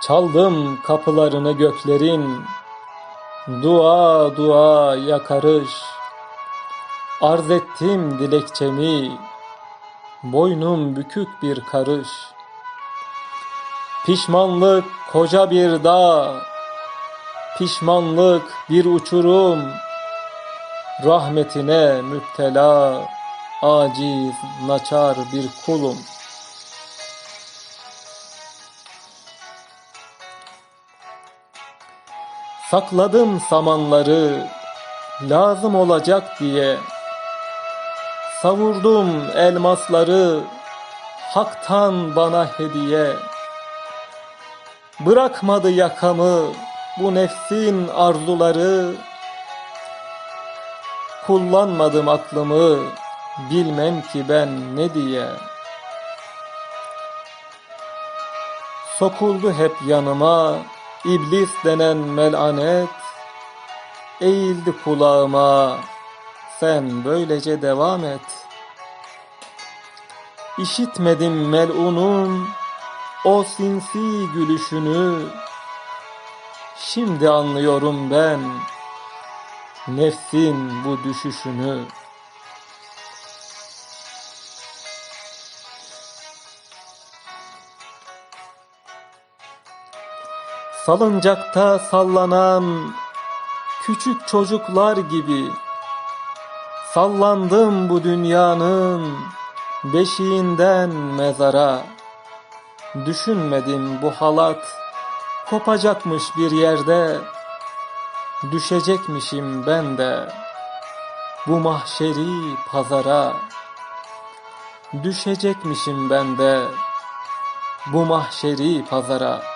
Çaldım kapılarını göklerin, dua dua yakarış. Arz ettim dilekçemi, boynum bükük bir karış. Pişmanlık koca bir dağ, pişmanlık bir uçurum. Rahmetine müptela, aciz, naçar bir kulum. Sakladım samanları, lazım olacak diye. Savurdum elmasları, haktan bana hediye. Bırakmadı yakamı bu nefsin arzuları. Kullanmadım aklımı, bilmem ki ben ne diye. Sokuldu hep yanıma, iblis denen melanet. Eğildi kulağıma, sen böylece devam et. İşitmedim melunun o sinsi gülüşünü. Şimdi anlıyorum ben nefsin bu düşüşünü. Salıncakta sallanan küçük çocuklar gibi sallandım bu dünyanın beşiğinden mezara. Düşünmedim bu halat kopacakmış bir yerde. Düşecekmişim ben de bu mahşeri pazara. Düşecekmişim ben de bu mahşeri pazara.